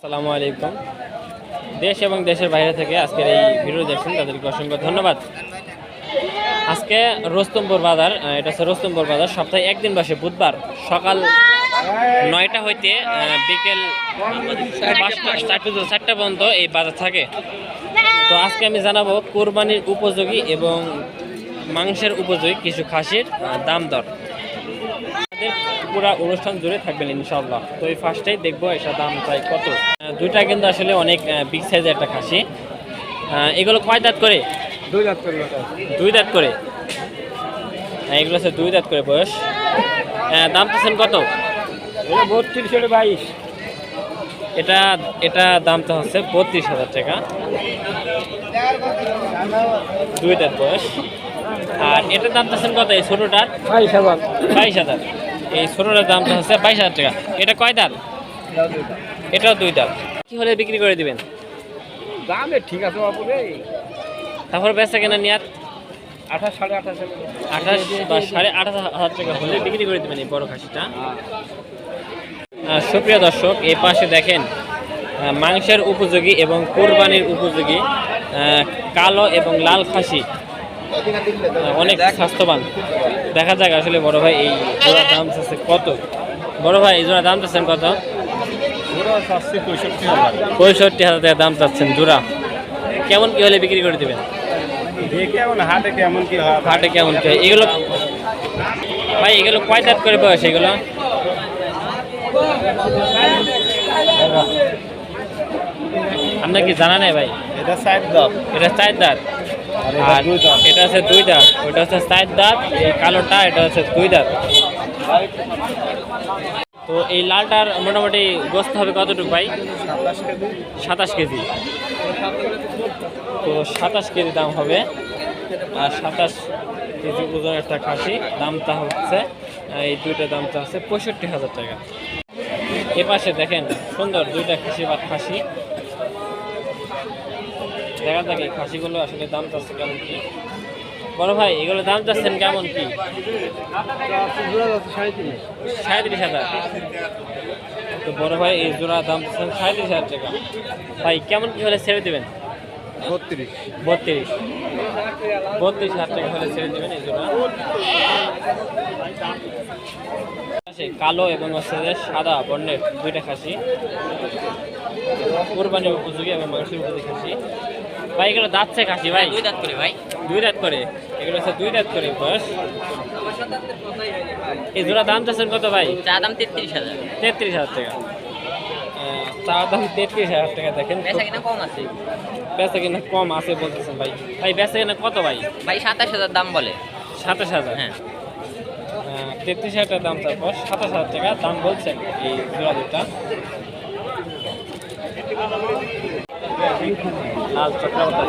আসসালামু আলাইকুম। দেশ এবং দেশের বাইরে থেকে আজকের এই ভিডিও দেখছেন, তাদেরকে অসংখ্য ধন্যবাদ। আজকে রোস্তমপুর বাজার এটা হচ্ছে রোস্তমপুর বাজার, সপ্তাহে একদিন বসে বুধবার, সকাল নয়টা হইতে বিকেল চারটে পর্যন্ত এই বাজার থাকে। তো আজকে আমি জানাব কোরবানির উপযোগী এবং মাংসের উপযোগী কিছু খাসির দাম দর। পুরো অনুষ্ঠান জুড়ে থাকবেন ইনশাল্লাহ তো এই ফার্স্টেই দেখব এটার দাম প্রায় কত। দুইটা কিন্তু আসলে অনেক বিগ সাইজের একটা খাসি। এগুলো কয় দাঁত করে? দুই লাখ করে দুই দাঁত করে? হ্যাঁ, এগুলো হচ্ছে দুই দাঁত করে বয়স। দাম পাচ্ছেন কত? এটা বত্রিশ বাইশ। এটা এটা দামটা হচ্ছে বত্রিশ হাজার টাকা। দুই দাঁত বয়স। আর এটার দাম পাচ্ছেন কত? এই ছোটোটার? বাইশ হাজার। বাইশ হাজার। এই ছোটোটার দামটা হচ্ছে বাইশ হাজার টাকা। এটা কয় দাঁত? এটাও দুই দাঁত। কি হলে বিক্রি করে দিবেন? দামে ঠিক আছে বাবু রে। তারপর বেচা কেনা নিয়াত? আঠাশ সাড়ে আঠাশ আঠাশ বা সাড়ে আঠাশ হাজার টাকা হলে বিক্রি করে দেবেন এই বড় খাসিটা। আহ, সুপ্রিয় দর্শক এই পাশে দেখেন মাংসের উপযোগী এবং কোরবানির উপযোগী কালো এবং লাল খাসি। অনেক স্বাস্থ্যবান। দেখা যাক আসলে বড় ভাই এই জোড়ার দাম চাচ্ছে কত? বড় ভাই এই জোড়ার দাম চাচ্ছেন কত? পঁয়ষট্টি হাজার। টাকা দাম চাচ্ছেন জোড়া। কেমন কি হলে বিক্রি করে দেবেন? হাটে কেমন কি হয়। হাটে কেমন কি এগুলো ভাই এগুলো কয় দাঁত করে বয়স এগুলো? আপনার কি জানা নেই ভাই? এটা সাইড দাম এটা চার দাঁত। আর। এটা হচ্ছে দুই দাঁত ওটা হচ্ছে চার দাঁত এই কালোটা এটা হচ্ছে দুই দাঁত। তো এই লালটার মোটামুটি গোস্ত হবে কতটুকু ভাই? সাতাশ কেজি। তো সাতাশ কেজি দাম হবে। আর সাতাশ কেজি ওজন একটা খাসি দামটা হচ্ছে এই দুইটা দামটা হচ্ছে পঁয়ষট্টি হাজার টাকা। এ পাশে দেখেন সুন্দর দুইটা খাসি বা খাসি। দেখা যাক এই খাসিগুলো আসলে দাম চাচ্ছে কেমন কি। বড় ভাই এগুলো দাম চাচ্ছেন কেমন কি? সাঁত্রিশ হাজার। তো বড় ভাই এই জোড়া দাম চাচ্ছেন সাঁত্রিশ হাজার টাকা। ভাই কেমন কি হলে ছেড়ে দেবেন? বত্রিশ। বত্রিশ। বত্রিশ হাজার টাকা হলে ছেড়ে দেবেন এই জোড়া। কালো এবং হচ্ছে সাদা বর্ণের দুইটা খাসি। কোরবানির উপযোগী এবং মাংসের উপযোগী খাসি। ভাই এগুলো দাঁতছে খাসি ভাই। দুই দাঁত করে ভাই। দুই দাঁত করে। এগুলো হচ্ছে দুই দাঁত করে বয়স এই জোড়া দাম চাচ্ছেন কত ভাই? চা দাম তেত্রিশ হাজার। তেত্রিশ হাজার টাকা। চার দাম তেত্রিশ হাজার টাকা দেখেন। বেচা কিনা কম আছে। বেচা কিনা কম আছে বলতেছেন ভাই। ভাই বেচা কিনা কত ভাই? ভাই সাতাশ হাজার দাম বলে। সাতাশ হাজার? হ্যাঁ। তেত্রিশ হাজার টাকা দাম তারপর সাতাশ হাজার টাকা দাম বলছেন এই জোড়া দুটা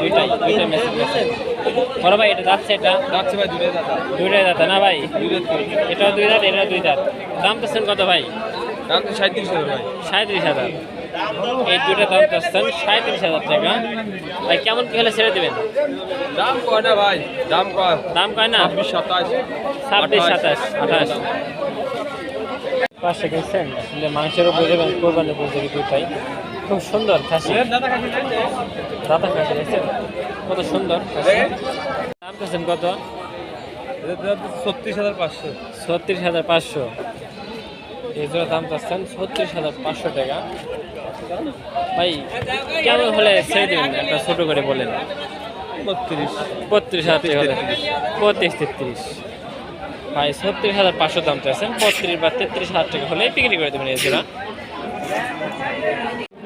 দুইটাই বড় ভাই এটা এটা দুটো না ভাই দুই এটাও দুই দাম চাচ্ছেন কত ভাই তো ভাই হাজার এই সাঁত্রিশ হাজার কেমন কি হলে ছেড়ে দেবেন দাম কয় না ভাই দাম কয় দাম কয় না সাতাশ আঠাশ। পাঁচশো কিনছেন মাংসের উপর এবং কোরবানির দুটাই খুব সুন্দর খাসি। দাদা খাসি দেখছেন কত সুন্দর দাম চাচ্ছেন কত? ছত্রিশ হাজার পাঁচশো। ছত্রিশ হাজার পাঁচশো। এই জোড়া দাম চাচ্ছেন ছত্রিশ হাজার পাঁচশো টাকা। ভাই কেমন হলে ছেড়ে দেবেন? একটা ছোটো করে বলেন। বত্রিশ। বত্রিশ হাজার টাকা হলে। বত্রিশ তেত্রিশ। ভাই ছত্রিশ হাজার পাঁচশো দাম চাচ্ছেন। বত্রিশ বা তেত্রিশ হাজার টাকা হলে বিক্রি করে দেবেন এই জোড়া।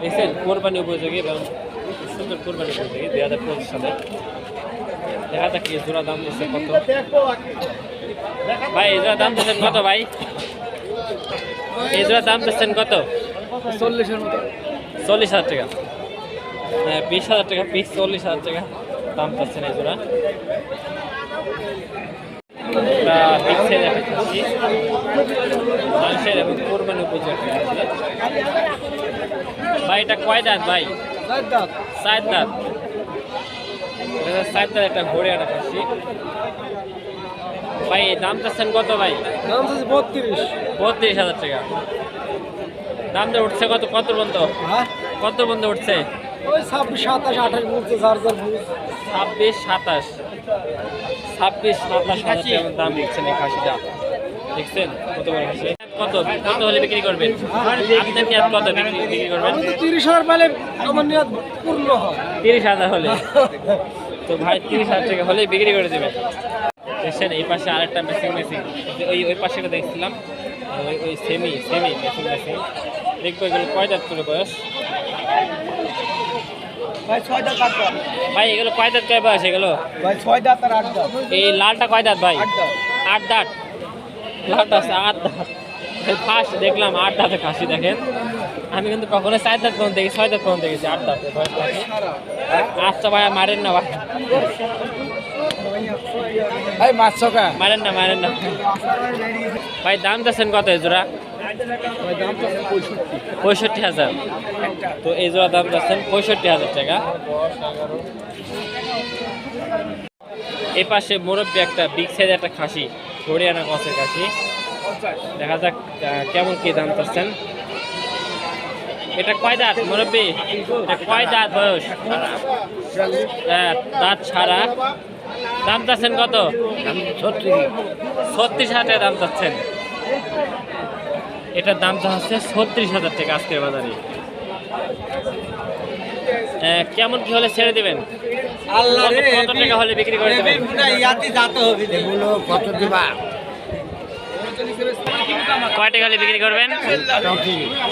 দেখছেন কোরবানি উপযোগী এবং সুন্দর কোরবানি উপযোগী দুই হাজার পঁচিশ সালে। দেখা যাক জোড়া দাম দিচ্ছে কত। ভাই এই জোড়া দাম দিচ্ছেন কত ভাই? এই জোড়া দাম দিচ্ছেন কত? চল্লিশের মতো। চল্লিশ হাজার টাকা। হ্যাঁ বিশ হাজার টাকা পিস চল্লিশ হাজার টাকা দাম চাচ্ছেন এই জোড়া। এবং কোরবানি উপযোগী। ভাই এটা কয় দাঁত ভাই? চার দাঁত। এটা চার দাঁত একটা ঘোড়ে একটা খাসি ভাই এই দাম চাচ্ছেন কত ভাই? দাম বত্রিশ। বত্রিশ হাজার টাকা। দাম দিয়ে উঠছে কত কত পর্যন্ত? হ্যাঁ? কত পর্যন্ত উঠছে? ওই ছাব্বিশ সাতাশ আঠাশ বলছে যার যার বুঝ। ছাব্বিশ সাতাশ। ছাব্বিশ সাতাশ হাজার দাম লিখছেন এই খাসিটা। দেখছেন কত বড় খাসি? কত? কত হলে বিক্রি করবেন? আপনার নিয়াত কত বিক্রি বিক্রি করবেন? তিরিশ হাজার আমার নিয়ে পূর্ণ হয়। তিরিশ হাজার হলে? তো ভাই তিরিশ হাজার টাকা হলেই বিক্রি করে দেবেন। দেখছেন এই পাশে আরেকটা মেশিন মেশিন ওই ওই পাশে দেখছিলাম। ওই ওই সেমি সেমি মেশিন মেশিন দেখব এগুলো কয় দাঁত করে বয়স? ভাই ছয় দাঁত ভাই এগুলো কয় দাঁত কয় বয়স এগুলো? ভাই ছয় দাঁত আর আট দাঁত। এই লালটা কয় দাঁত ভাই? আট দাঁত। আট দাঁত। লালটা আছে আট দাঁত। ফার্স্ট দেখলাম আট দাঁতে খাসি দেখেন। আমি কিন্তু কখনো চার দাঁত পর্যন্ত দেখি ছয় দাঁত পর্যন্ত দেখেছি আট দাঁতে বয়স খাসি আচ্ছা ভাই মারেন না ভাই। ভাই মাছ ছকা। মারেন না মারেন না। ভাই দাম দিচ্ছেন কত এই জোড়া? ভাই দাম তো পঁয়ষট্টি। হাজার। তো এই জোড়া দাম দিচ্ছেন পঁয়ষট্টি হাজার টাকা। এই পাশে মুরব্বী একটা বিগ সাইজ একটা খাসি হরিয়ানা কসের খাসি। দেখা যাক কেমন কি দাম চাচ্ছেন এটা কয় দাঁত মুরব্বী এটা কয় দাঁত বয়স হ্যাঁ, দাঁত ছাড়া দাম চাচ্ছেন কত ছত্রিশ হাজার দাম চাচ্ছেন এটার দামটা হচ্ছে ছত্রিশ হাজার টাকা আজকের বাজারে কেমন কি হলে ছেড়ে দেবেন আল্লাহ কত- টাকা হলে বিক্রি করে দেবেন এগুলো কত দিবা কয় টাকা হলে বিক্রি করবেন?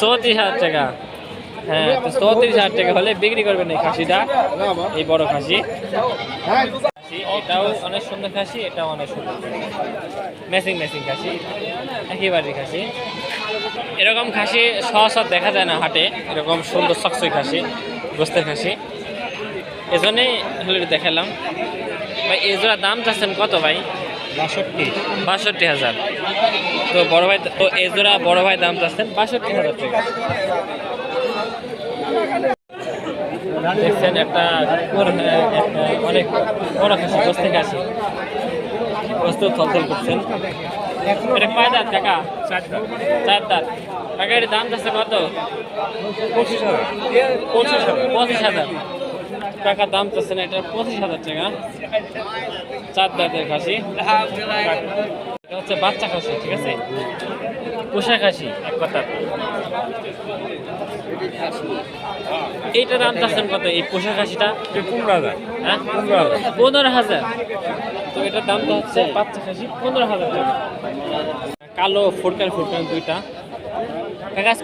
চৌত্রিশ হাজার টাকা। হ্যাঁ তো চৌত্রিশ হাজার টাকা হলে বিক্রি করবেন এই খাসিটা, এই বড় খাসি। এটাও অনেক সুন্দর খাসি, এটাও অনেক সুন্দর। মেসিং মেসিং খাসি একেবারে খাসি। এরকম খাসি সহসা দেখা যায় না হাটে, এরকম সুন্দর চকচই খাসি, গোস্তের খাসি। এজন্যই হলে দেখালাম। ভাই, এই জোড়া দাম চাচ্ছেন কত ভাই? বাষট্টি হাজার। তো বড় ভাই, তো এই জোড়া বড় ভাই দাম চাচ্ছেন বাষট্টি হাজার টাকা। দেখছেন একটা অনেক বড় খাসি থেকে আসি গোস্ত থলথল করছেন। এটা কয় দাঁত কাকা? চার দাঁত। কাকা, এর দাম যাচ্ছে কত? পঁচিশ হাজার। পঁচিশ হাজার। টাকা দাম চাচ্ছেন এটা পঁচিশ হাজার টাকা। চার দাঁতের খাসি। এটা হচ্ছে বাচ্চা খাসি ঠিক আছে? পোষা খাসি এক কথা। এইটা দাম চাচ্ছেন কত এই পোষা খাসিটা? পনেরো হাজার। হ্যাঁ? পনেরো হাজার। পনেরো হাজার। তো এটার দামটা হচ্ছে বাচ্চা খাসি পনেরো হাজার টাকা। কালো ফুটকাল ফুটকাল দুইটা।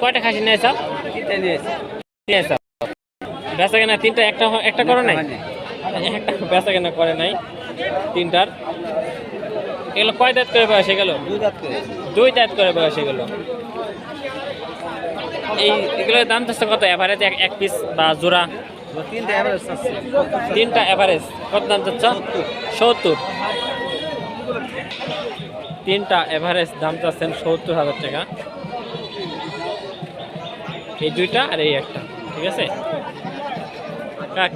কয়টা খাসি নিয়েছ। নিয়েছ? বেচা কেনা তিনটা একটা একটা করে নাই? একটা বেচা কেনা করে নাই তিনটার। এগুলো কয় দাঁত করে বয়স গেল দুই দাঁত করে। বয়স এগুলো। এই এগুলোর দাম চাচ্ছে কত? অ্যাভারেজ এক পিস বা জোড়া? তিনটা অ্যাভারেজ কত দাম চাচ্ছ? সত্তর। তিনটা অ্যাভারেজ দাম চাচ্ছেন সত্তর হাজার টাকা। এই দুইটা আর এই একটা ঠিক আছে?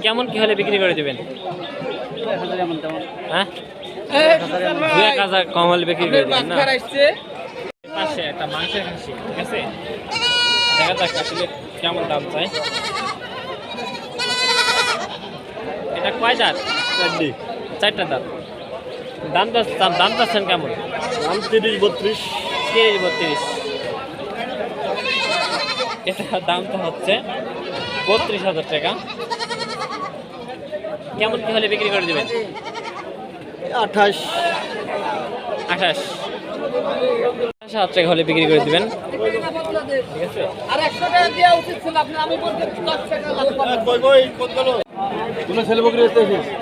কেমন কি হলে বিক্রি করে দেবেন? হ্যাঁ? দু এক হাজার কম হলে বিক্রি করে দেবেন না? পাশে একটা মাংসের খাসি ঠিক আছে? দেখা যাক আসলে কেমন দাম চাই। এটা কয় দাঁত? চারটা। দাঁত। দাম তো দাম দাম চাচ্ছেন কেমন? দাম তিরিশ বত্রিশ। তিরিশ বত্রিশ। এটা দামটা হচ্ছে বত্রিশ হাজার টাকা। কেমন কি হলে বিক্রি করে দেবেন? আঠাশ। আঠাশ। আঠাশ টাকা হলে বিক্রি করে দেবেন।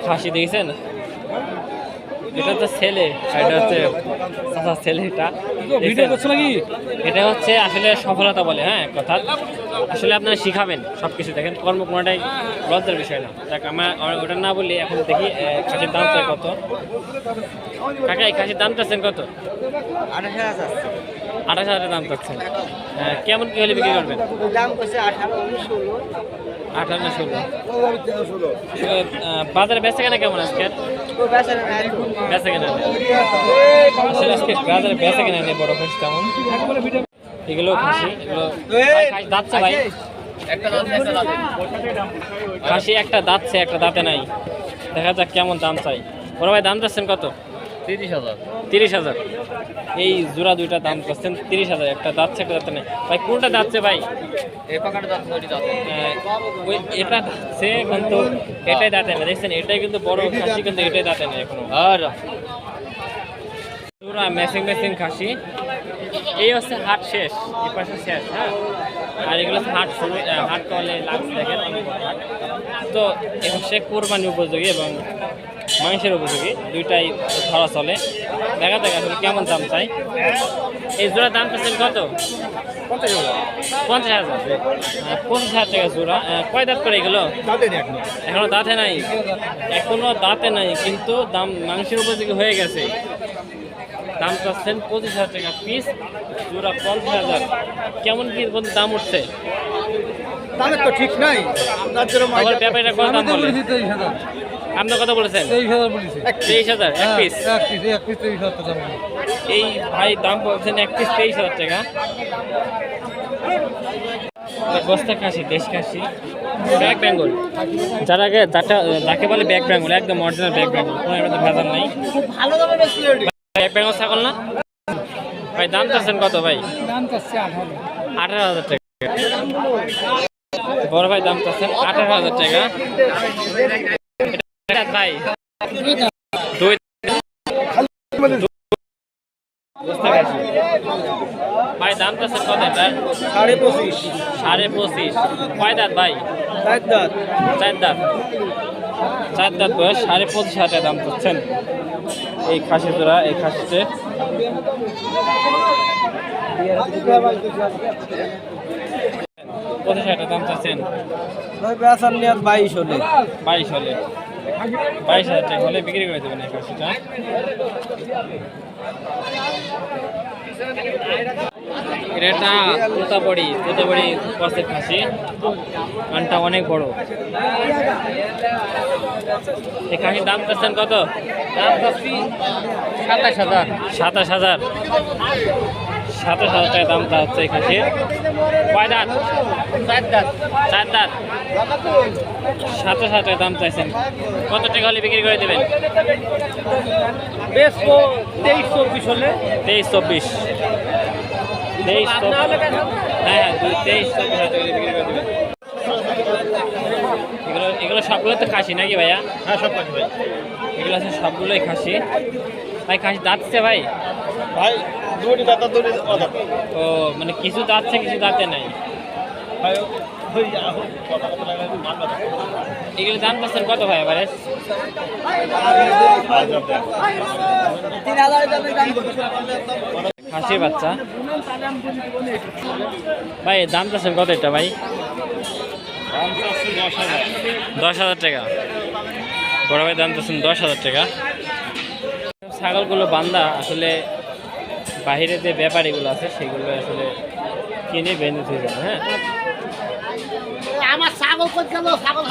খাসি দেখেছেন এটা হচ্ছে ছেলে এটা হচ্ছে ছেলে এটা। ভিডিও করছ নাকি? এটা হচ্ছে আসলে সফলতা বলে হ্যাঁ কথা। আসলে আপনারা শিখাবেন সব কিছু দেখেন কর্ম কোনোটাই লজ্জার বিষয় না। দেখ আমার ওটা না বললে এখন দেখি খাসির দাম চাই কত? কাকা এই খাসির দাম চাচ্ছেন কত? আঠাশ হাজার আঠাশ হাজারের দাম চাচ্ছেন। কেমন কি হলে বিক্রি করবেন? দাম করছে আঠারো ষোলো। আঠারো ষোলো। বাজারে বেচা কেনা কেমন আজকে। বেচা কেনা নেই। আসলে আজকে বাজারে বেচা কেনা নেই বড় খাসি তেমন। এগুলো খাসি এগুলো দাঁতছে ভাই। খাসি। একটা দাঁতছে একটা দাঁতে নাই। দেখা যাক কেমন দাম চাই। বড় ভাই দাম চাচ্ছেন কত? তিরিশ হাজার। তিরিশ হাজার। এই জোড়া দুইটা দাম চাচ্ছেন তিরিশ হাজার। একটা দাঁতছে একটা দাঁতে নেই। ভাই কোনটা দাঁতছে ভাই? এটা দাঁতছে কিন্তু এটাই দাঁতে না দেখছেন এটাই কিন্তু বড় খাসি কিন্তু এটাই দাঁতে নেই এখনও। আর ম্যাচিং ম্যাচিং খাসি। এই হচ্ছে হাট শেষ এই পাশে শেষ হ্যাঁ? আর এগুলো হচ্ছে হাট শুরু হাট কলে লাগছে দেখেন। তো এই হচ্ছে কোরবানি উপযোগী এবং মাংসের উপযোগী দুইটাই ধরা চলে। দেখা যাক আসলে কেমন দাম চাই। এই জোড়ার দাম পাচ্ছেন কত? পঞ্চাশ হাজার। পঁচিশ হাজার। টাকা জোড়া। কয় দাঁত করে এগুলো? এখনও দাঁতে নাই? এখনও দাঁতে নাই কিন্তু দাম মাংসের উপযোগী হয়ে গেছে। দাম চাচ্ছেন পঁচিশ হাজার টাকা পিস জোড়া পঞ্চাশ হাজার। কেমন কি পর্যন্ত দাম উঠছে? দামের তো ঠিক নাই। জন্য আবার ব্যাপারীরা কত দাম বলে? আপনার কথা বলেছেন? তেইশ হাজার এক পিস এই ভাই দাম বলছেন এক পিস তেইশ হাজার টাকা। বস্তা খাসি দেশ খাসি। ব্যাক বেঙ্গল। যার আগে যাটা যাকে বলে ব্যাক বেঙ্গল একদম অরিজিনাল ব্যাক বেঙ্গল। কোনো ভেজাল নাই। বেঙ্গল ছাগল না? ভাই দাম চাচ্ছেন কত ভাই? দাম চাচ্ছে আঠারো হাজার। টাকা। বড় ভাই দাম চাচ্ছেন আঠারো হাজার টাকা। ভাই দুই বুঝতে পারছি ভাই দাম চাচ্ছেন কত এটা? সাড়ে পঁচিশ। সাড়ে পঁচিশ। কয় দাঁত ভাই? চার দাঁত। চার দাঁত। চার দাঁত বয়স সাড়ে পঁচিশ হাজার দাম চাচ্ছেন এই খাসি জোড়া এই খাসিতে। পঁচিশ হাজার দাম চাচ্ছেন? বাইশ হলে। বাইশ হলে। বাইশ হাজার টাকা হলে বিক্রি করে দেবেন এই খাসিটা। এটা তোতাবড়ি তোতাবড়ি কষের খাসি। কানটা অনেক বড়। এই খাসির দাম চাচ্ছেন কত? দাম চাচ্ছি সাতাশ হাজার। সাতাশ হাজার। সাতাশ হাজার টাকা দাম তা হচ্ছে এই খাসির। কয় দাঁত? চার দাঁত। সাতাশ হাজার টাকা দাম চাইছেন। কত টাকা হলে বিক্রি করে দেবেন? বেশ তেইশ চব্বিশ হলে। তেইশ চব্বিশ। তেইশ হ্যাঁ হ্যাঁ তেইশ এগুলো এগুলো সবগুলো তো খাসি নাকি ভাইয়া? হ্যাঁ সব ভাই। এগুলো আছে সবগুলোই খাসি। ভাই খাসি দাঁতছে ভাই? ভাই দুটি দাদা দুটি ও মানে কিছু দাঁতছে কিছু দাঁতে নাই। এগুলো দাম পাচ্ছেন কত ভাই এবারে তিন হাজার দামে বাচ্চা। ভাই, দাম চাচ্ছেন কত এটা ভাই? দশ হাজার টাকা। বড় ভাই, দাম চাচ্ছেন দশ হাজার টাকা। ছাগলগুলো বান্দা, আসলে বাইরে যে ব্যাপারীগুলো আছে, সেগুলো আসলে কিনে বেঁধে হ্যাঁ? আমার ছাগল ছাগল